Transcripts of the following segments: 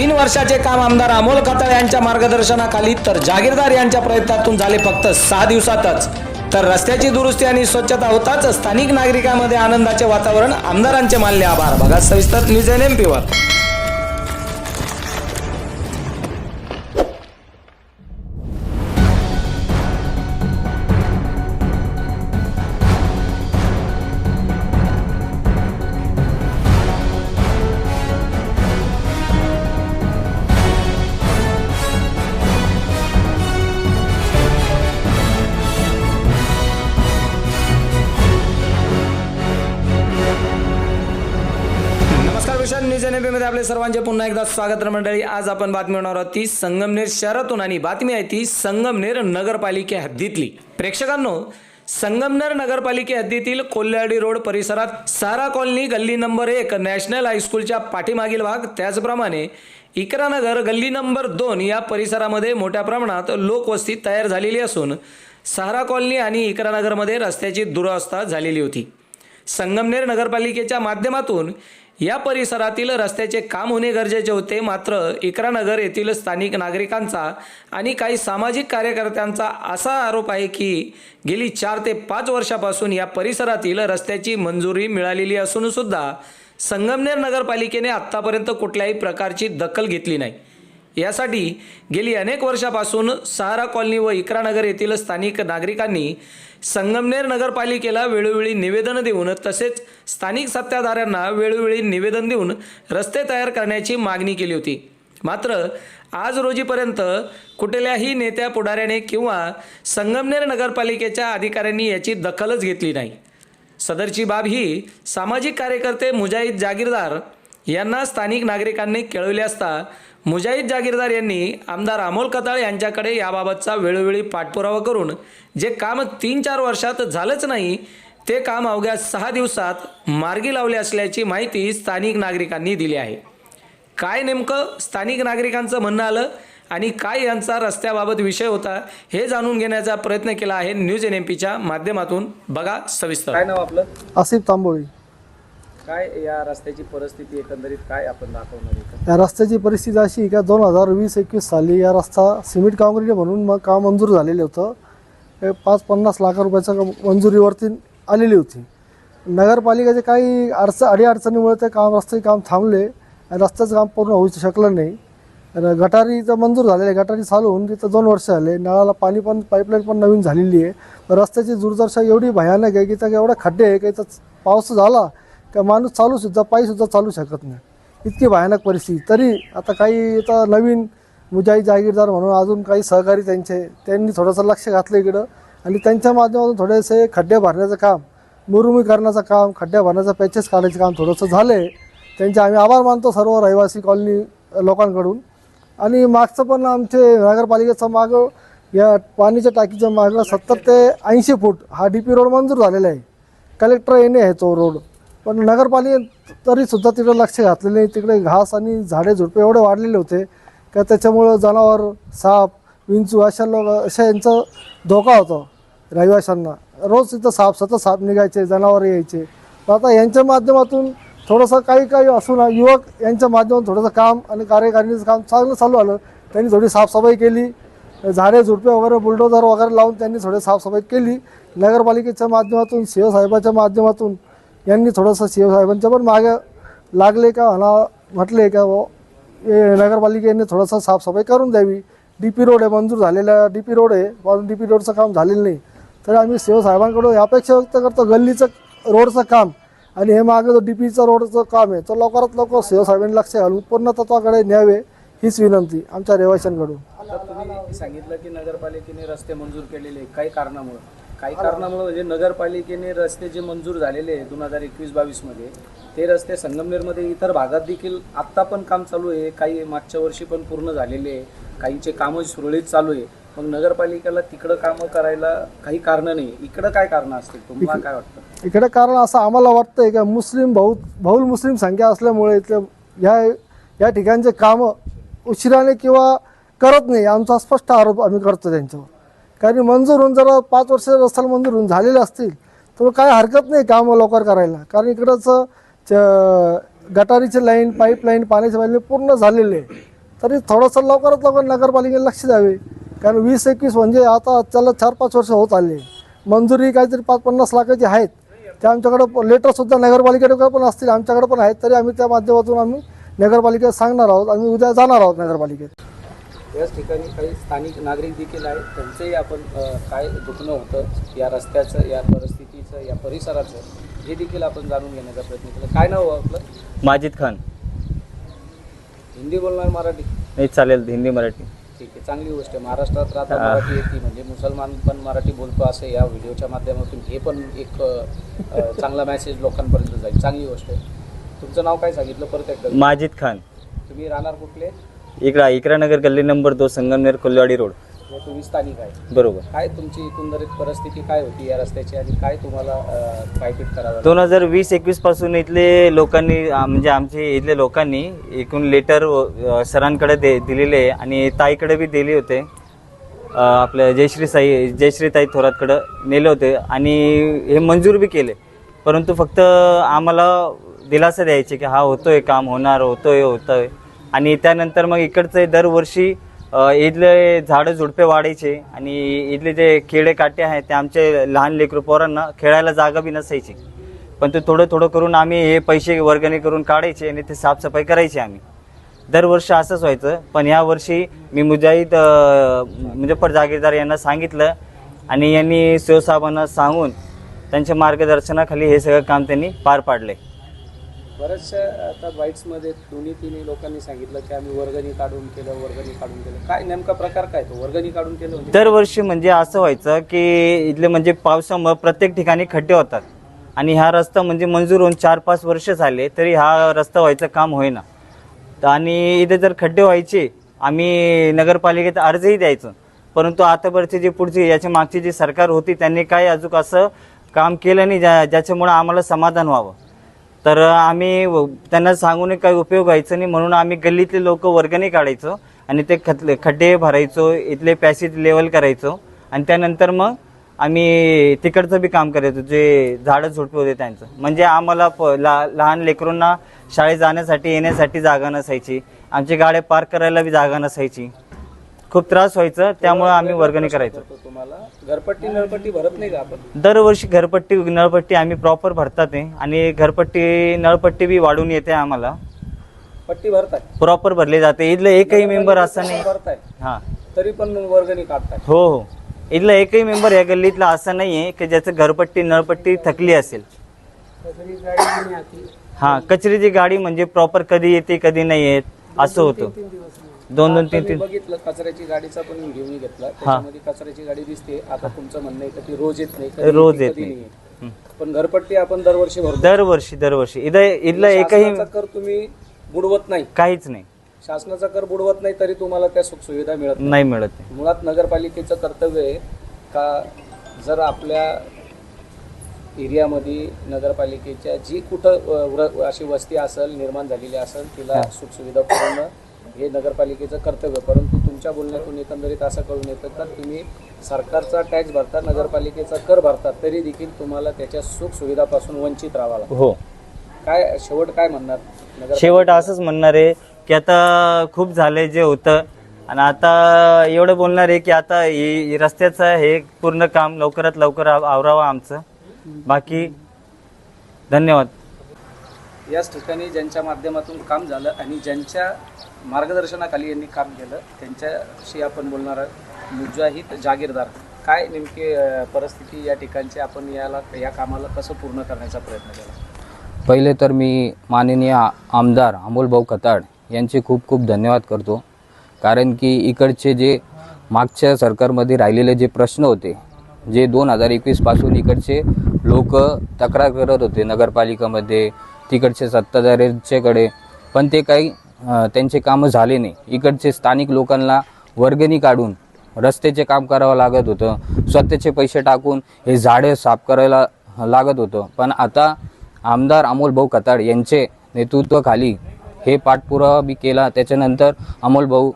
तीन वर्षाचे काम आमदार अमोल खताळ यांच्या मार्गदर्शनाखाली तर जागीरदार यांच्या प्रयत्नातून झाले फक्त सहा दिवसातच. तर रस्त्याची दुरुस्ती आणि स्वच्छता होताच स्थानिक नागरिकांमध्ये आनंदाचे वातावरण आमदारांचे मानले आभार. बघा सविस्तर न्यूज एन एम पीवर न्यूज एनमध्ये आपले सर्वांचे पुन्हा एकदा स्वागत मंडळी. आज आपण बातमी होणार आहोत ती संगमनेर शहरातून आणि बातमी आहे ती संगमनेर नगरपालिके हद्दीतली. प्रेक्षकांनो संगमनेर नगरपालिके हद्दीतील कोल्हाडी रोड परिसरात सारा कॉलनी गल्ली नंबर एक नॅशनल हायस्कूलच्या पाठीमागील भाग. त्याचप्रमाणे इकरानगर गल्ली नंबर दोन या परिसरामध्ये मोठ्या प्रमाणात लोकवस्ती तयार झालेली असून सहारा कॉलनी आणि इकरानगरमध्ये रस्त्याची दुरावस्था झालेली होती. संगमनेर नगरपालिकेच्या माध्यमातून या परिसरातील रस्त्याचे काम होणे गरजेचे होते. मात्र इकरानगर येथील स्थानिक नागरिकांचा आणि काही सामाजिक कार्यकर्त्यांचा असा आरोप आहे की गेली चार ते पाच वर्षापासून या परिसरातील रस्त्याची मंजुरी मिळालेली असूनसुद्धा संगमनेर नगरपालिकेने आत्तापर्यंत कुठल्याही प्रकारची दखल घेतली नाही. यासाठी गेली अनेक वर्षापासून सहारा कॉलनी व इकरानगर येथील स्थानिक नागरिकांनी संगमनेर नगरपालिकेला वेळोवेळी निवेदन देऊन तसेच स्थानिक सत्ताधाऱ्यांना वेळोवेळी निवेदन देऊन रस्ते तयार करण्याची मागणी केली होती. मात्र आज रोजीपर्यंत कुठल्याही नेत्या पुढाऱ्याने किंवा संगमनेर नगरपालिकेच्या अधिकाऱ्यांनी याची दखलच घेतली नाही. सदरची बाब ही सामाजिक कार्यकर्ते मुजाहिद जागीरदार यांना स्थानिक नागरिकांनी केळवले असता मुजाहिद जागीरदार यांनी आमदार अमोल कताळ यांच्याकडे याबाबतचा वेळोवेळी पाठपुरावा करून जे काम तीन चार वर्षात झालंच नाही ते काम अवघ्या सहा दिवसात मार्गी लावले असल्याची माहिती स्थानिक नागरिकांनी दिली आहे. काय नेमकं स्थानिक नागरिकांचं म्हणणं आलं आणि काय यांचा रस्त्याबाबत विषय होता हे जाणून घेण्याचा प्रयत्न केला आहे न्यूज एन एम पीच्या माध्यमातून. बघा सविस्तर. काय नाव आपलं? आसिफ तांबोळी. काय या रस्त्याची परिस्थिती एकंदरीत काय आपण दाखवणार या रस्त्याची परिस्थिती अशी का दोन हजार वीस एकवीस साली या रस्ता सिमेंट काँक्रीट म्हणून मग काम मंजूर झालेलं होतं. हे पाच पन्नास लाख रुपयाच्या मंजुरीवरती आलेली होती. नगरपालिकेचे काही अडचण अडीअडचणीमुळे ते काम रस्त्याचे काम थांबले. आणि रस्त्याचं काम पूर्ण होऊ शकलं नाही. आणि गटारी तर मंजूर झालेलं आहे गटारी चालू होऊन तिथं दोन वर्ष झाले. नळाला पाणी पण पाईपलाईन पण नवीन झालेली आहे. रस्त्याची दुर्दशा एवढी भयानक आहे की त्या एवढे खड्डे आहे की इथं पाऊस झाला. का माणूस चालूसुद्धा पायीसुद्धा चालू शकत नाही. इतकी भयानक परिस्थिती. तरी आता काही आता नवीन मुजाही जागीरदार म्हणून अजून काही सहकारी त्यांचे त्यांनी थोडंसं लक्ष घातलं इकडं. आणि त्यांच्या माध्यमातून थोडेसे खड्डे भरण्याचं काम मुरुमीकरणाचं काम खड्ड्या भरण्याचं पॅचेस काढायचं काम थोडंसं झालं. आहे त्यांचे आम्ही आभार मानतो सर्व रहिवासी कॉलनी लोकांकडून. आणि मागचं पण आमचे नगरपालिकेचं मागं या पाणीच्या टाकीच्या मागं सत्तर ते ऐंशी फूट हा डी पी रोड मंजूर झालेला आहे. कलेक्टर येणे आहे तो रोड पण नगरपालिके तरीसुद्धा तिकडे लक्ष घातलेलं नाही. तिकडे घास आणि झाडे झुडपे एवढे वाढलेले होते. का त्याच्यामुळं जनावर साप विंचू अशा लोक अशा यांचा धोका होता रहिवाशांना. रोज तिथं साप सतत साप निघायचे जनावर यायचे. तर आता यांच्या माध्यमातून थोडंसं काही काही असू ना युवक यांच्या माध्यमातून थोडंसं काम आणि कार्यकारिणीचं काम चांगलं चालू आलं. त्यांनी थोडी साफसफाई केली. झाडे झुडपे वगैरे बुलडोझर वगैरे लावून त्यांनी थोडी साफसफाई केली. नगरपालिकेच्या माध्यमातून शिवसाहेबाच्या माध्यमातून यांनी थोडंसं शिवसाहेबांच्या पण मागे लागले का म्हणा म्हटले का हो, हे नगरपालिकेने थोडंसं साफसफाई करून द्यावी. डी पी रोड आहे मंजूर झालेला डी पी रोड आहे. पण डी पी रोडचं काम झालेलं नाही. तर आम्ही शिवसाहेबांकडून अपेक्षा व्यक्त करतो गल्लीचं रोडचं काम. आणि हे मागे जो डी पीचं रोडचं काम आहे तर लवकरात लवकर शिवसाहेबांनी लक्ष घालून पूर्ण तत्वाकडे न्यावे हीच विनंती आमच्या रहिवाशांकडून. सांगितलं की नगरपालिकेने रस्ते मंजूर केलेले काही कारणामुळे. काही कारणामुळे म्हणजे नगरपालिकेने रस्ते जे मंजूर झालेले आहे दोन हजार एकवीस बावीसमध्ये ते रस्ते संगमनेरमध्ये इतर भागात देखील आत्ता पण काम चालू आहे. काही मागच्या वर्षी पण पूर्ण झालेले आहे. काहींचे कामं सुरळीत चालू आहे. मग नगरपालिकेला तिकडं कामं करायला काही कारणं नाही. इकडं काय कारणं असतील? तुम्हाला काय वाटतं? इकडे कारण असं आम्हाला वाटतंय का मुस्लिम बहु बहुल मुस्लिम संख्या असल्यामुळे इथलं ह्या या ठिकाणचे कामं उशिराने किंवा करत नाही आमचा स्पष्ट आरोप आम्ही करतो त्यांच्यावर. कारण मंजूर होऊन जरा पाच वर्ष रस्त्याला मंजूर होऊन झालेले असतील तर काय हरकत नाही कामं लवकर करायला. कारण इकडंच च- गटारीचे लाईन पाईपलाईन पाण्याची पाण्याचे लाईन पूर्ण झालेले आहे. तरी थोडंसं लवकरात लवकर नगरपालिकेने लक्ष द्यावे. कारण वीस एकवीस म्हणजे आता त्याला चार पाच वर्ष होत आले. मंजुरी काहीतरी पाच पन्नास लाखाची आहेत. ते आमच्याकडं लेटरसुद्धा नगरपालिकेकडे पण असतील आमच्याकडे पण आहेत तरी आम्ही त्या माध्यमातून आम्ही नगरपालिकेत सांगणार आहोत. आम्ही उद्या जाणार आहोत नगरपालिकेत. याच ठिकाणी काही स्थानिक नागरिक देखील आहेत. त्यांचंही आपण काय दुखणं होतं या रस्त्याचं या परिस्थितीचं या परिसराचं हे देखील आपण जाणून घेण्याचा प्रयत्न केला. काय नाव हो आपलं? माजिद खान. हिंदी बोलणार मराठी? नाही चालेल हिंदी मराठी. ठीक आहे चांगली गोष्ट आहे. महाराष्ट्रात राहता मराठी येते म्हणजे मुसलमान पण मराठी बोलतो असं या व्हिडिओच्या माध्यमातून. हे पण एक चांगला मेसेज लोकांपर्यंत जाईल. चांगली गोष्ट आहे. तुमचं नाव काय सांगितलं? परत एकदा. माजिद खान. तुम्ही राहणार कुठले? इकडा इकरा नगर गल्ली नंबर दो संगमनेर कोल्हाडी रोड. तुम्ही स्थानिक आहे. बरोबर. काय तुमची एकंदरीत परिस्थिती काय होती या रस्त्याची आणि काय तुम्हाला अ, पायपीट करावं? दोन हजार वीस एकवीसपासून इथले लोकांनी आ, म्हणजे आमचे इथले लोकांनी एकूण लेटर अ, सरांकडे दे दिलेले आहे आणि ताईकडे बी दिले होते. अ, आपलं जयश्री साई जयश्री ताई थोरातकडं नेले होते आणि हे मंजूर बी केले. परंतु फक्त आम्हाला दिलासा द्यायचे की हा होतोय काम होणार होतोय होतोय. आणि त्यानंतर मग इकडचे दरवर्षी इथले झाडं झुडपे वाढायचे आणि इथले जे खेडे काटे आहेत ते आमचे लहान लेकरू पोरांना खेळायला जागा बी नसायची. पण ते थोडं थोडं करून आम्ही हे पैसे वर्गणी करून काढायचे आणि ते साफसफाई करायची आम्ही. दरवर्षी असंच व्हायचं पण ह्या वर्षी मी मुजाहिद मुजफ्फर म्हणजे जागीरदार यांना सांगितलं आणि यांनी शिवसाहेबांना सांगून त्यांच्या मार्गदर्शनाखाली हे सगळं काम त्यांनी पार पाडले बऱ्याचशा आता बाईट्समध्ये दोन्ही तिन्ही लोकांनी सांगितलं की आम्ही वर्गणी काढून केलं वर्गणी काढून केलं. काय नेमका प्रकार काय तो? वर्गणी काढून केलं म्हणजे दरवर्षी म्हणजे असं व्हायचं की इथले म्हणजे पावसामुळे प्रत्येक ठिकाणी खड्डे होतात. आणि हा रस्ता म्हणजे मंजूर होऊन चार पाच वर्ष झाले तरी हा रस्ता व्हायचं काम होईना. तर आणि इथे जर खड्डे व्हायचे आम्ही नगरपालिकेत अर्जही द्यायचो. परंतु आतापर्यंत जे पुढची याच्या मागची जी सरकार होती त्यांनी काय अजून असं काम केलं नाही ज्या ज्याच्यामुळं आम्हाला समाधान व्हावं. तर आम्ही त्यांना सांगून काही उपयोग व्हायचं नाही म्हणून आम्ही गल्लीतले लोक वर्गणी काढायचो आणि ते खतले खड्डे भरायचो इथले पॅसेज लेवल करायचो. आणि त्यानंतर मग आम्ही तिकडचं बी काम करायचो जे झाडं झुडपे होते त्यांचं. म्हणजे आम्हाला प ला लहान लेकरूंना शाळेत जाण्यासाठी येण्यासाठी जागा नसायची. आमची गाड्या पार्क करायला बी जागा नसायची. खूप त्रास व्हायचं त्यामुळे आम्ही वर्गणी करायचो. तो तुम्हाला घरपट्टी नळपट्टी भरत नाही का आपण? दरवर्षी घरपट्टी नळपट्टी आम्ही प्रॉपर भरतात आहे आणि घरपट्टी नळपट्टी बी वाढून येते आम्हाला. पट्टी भरताय? प्रॉपर भरले जाते. इथलं एकही मेंबर असं नाही. भरताय? हां. तरी पण वर्गणी काढताय. हो हो. इथला एकही मेंबर या गल्लीतला असा नाही आहे की ज्याचं घरपट्टी नळपट्टी थकली असेल. हां कचऱ्याची गाडी म्हणजे प्रॉपर कधी येते कधी नाही येत असं होतं. दोन दोन तीन तीन. बघितलं कचऱ्याची गाडीचा पण व्हिडिओ मी घेतला. त्याच्यामध्ये कचऱ्याची गाडी दिसते. आता तुमचं म्हणणं आहे का ती रोज येत नाही रोज येते, नाही. पण घरपट्टी आपण दरवर्षी भरतो. दरवर्षी दरवर्षी. इथं इथलं एकही कर तुम्ही बुडवत नाही. काहीच नाही. शासनाचा कर बुडवत नाही तरी तुम्हाला त्या सुख सुविधा मिळत नाही. मिळत. मुळात नगरपालिकेचं कर्तव्य आहे का जर आपल्या एरियामध्ये नगरपालिकेच्या जी कुठं अशी वस्ती असेल निर्माण झालेली असेल तिला सुखसुविधा पुरवणं हे नगरपालिकेचं कर्तव्य परंतु तुमच्या बोलण्यातून एकंदरीत असं कळून येतं का? तुम्ही सरकारचा टॅक्स भरता नगरपालिकेचा कर भरता तरी देखील तुम्हाला त्याच्या सुख सुविधापासून वंचित राहावं लागतं. हो. काय शेवट काय म्हणणार? नगर शेवट असंच म्हणणार आहे की आता खूप झालंय जे होतं. आणि आता एवढं बोलणार आहे की आता हे- हे रस्त्याचं हे पूर्ण काम लवकरात लवकर आव- आवरावं आमचं. बाकी धन्यवाद. याच ठिकाणी ज्यांच्या माध्यमातून काम झालं आणि ज्यांच्या मार्गदर्शनाखाली यांनी काम केलं त्यांच्याशी आपण बोलणार आहोत. मुजाहिद जागीरदार काय नेमकी परिस्थिती या ठिकाणची? आपण याला या कामाला कसं पूर्ण करण्याचा प्रयत्न केला? पहिले तर मी माननीय आमदार अमोलभाऊ खताड यांचे खूप खूप धन्यवाद करतो. कारण की इकडचे जे मागच्या सरकारमध्ये राहिलेले जे प्रश्न होते जे दोन हजार एकवीसपासून इकडचे लोक तक्रार करत होते नगरपालिकामध्ये तिकडचे सत्ताधाऱ्यांच्याकडे. पण ते काही त्यांचे कामं झाले नाही. इकडचे स्थानिक लोकांना वर्गणी काढून रस्त्याचे काम करावं लागत होतं. स्वतःचे पैसे टाकून हे झाडे साफ करायला लागत होतं. पण आता आमदार अमोल भाऊ कताड यांचे नेतृत्वाखाली हे पाठपुरावा बी केला. त्याच्यानंतर अमोल भाऊ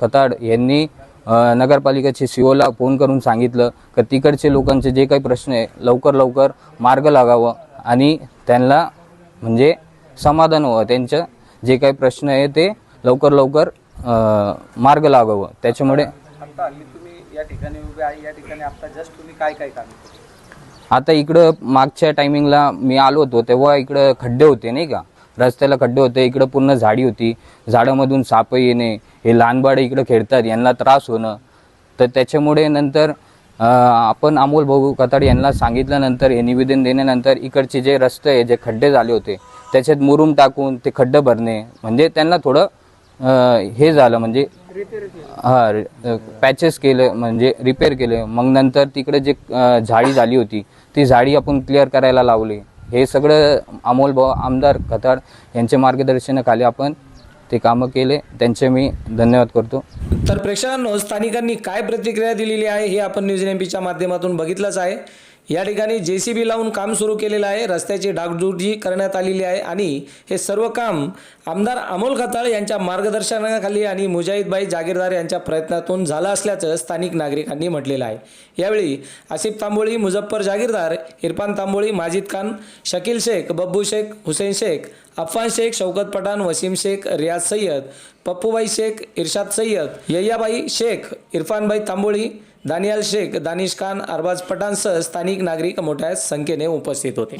कताड यांनी नगरपालिकेचे सीओला फोन करून सांगितलं की तिकडचे लोकांचे जे काही प्रश्न आहे लवकर लवकर मार्ग लागावं आणि त्यांना म्हणजे समाधान व्हावं त्यांचं जे काही प्रश्न आहे ते लवकर लवकर मार्ग लागावं. त्याच्यामुळे आता हल्ली तुम्ही या ठिकाणी उभे आहे या ठिकाणी आता जस्ट तुम्ही काय काय काम केले आता इकडं मागच्या टायमिंगला मी आलो होतो तेव्हा इकडं खड्डे होते नाही का? रस्त्याला खड्डे होते इकडं पूर्ण झाडी होती. झाडामधून साप येणे हे लहान बाळं इकडं खेळतात यांना त्रास होणं. तर त्याच्यामुळे नंतर आपण अमोल भाऊ कताड यांना सांगितल्यानंतर हे निवेदन देण्यानंतर इकडचे जे रस्ते आहे जे खड्डे झाले होते त्याच्यात मुरुम टाकून ते खड्डे भरणे म्हणजे त्यांना थोडं हे झालं म्हणजे हा पॅचेस केलं म्हणजे रिपेअर केले. मग नंतर तिकडे जे झाडी झाली होती ती झाडी आपण क्लिअर करायला लावली. हे सगळं अमोल भाऊ आमदार खताड यांच्या मार्गदर्शनाखाली आपण ते कामं केले. त्यांचे मी धन्यवाद करतो. तर प्रेक्षकांनो स्थानिकांनी काय प्रतिक्रिया दिलेली आहे हे आपण न्यूज एम पीच्या माध्यमातून बघितलंच आहे. या ठिकाणी जे सी बी लावून काम सुरू केलेलं आहे. रस्त्याची डागडुजी करण्यात आलेली आहे आणि हे सर्व काम आमदार अमोल खताळ यांच्या मार्गदर्शनाखाली आणि मुजाहिदबाई जागीरदार यांच्या प्रयत्नातून झालं असल्याचं स्थानिक नागरिकांनी म्हटलेलं आहे. यावेळी आसिफ तांबोळी मुझफ्फर जागीरदार इरफान तांबोळी माजिद खान शकील शेख बब्बू शेख हुसेन शेख अफान शेख शौकत पठाण वसीम शेख रियाज सय्यद पप्पूबाई शेख इर्शाद सय्यद यय्याबाई शेख इरफानबाई तांबोळी दानियाल शेख दानिश खान अरबाज पठाणसह स्थानिक नागरिक मोठ्या संख्येने उपस्थित होते.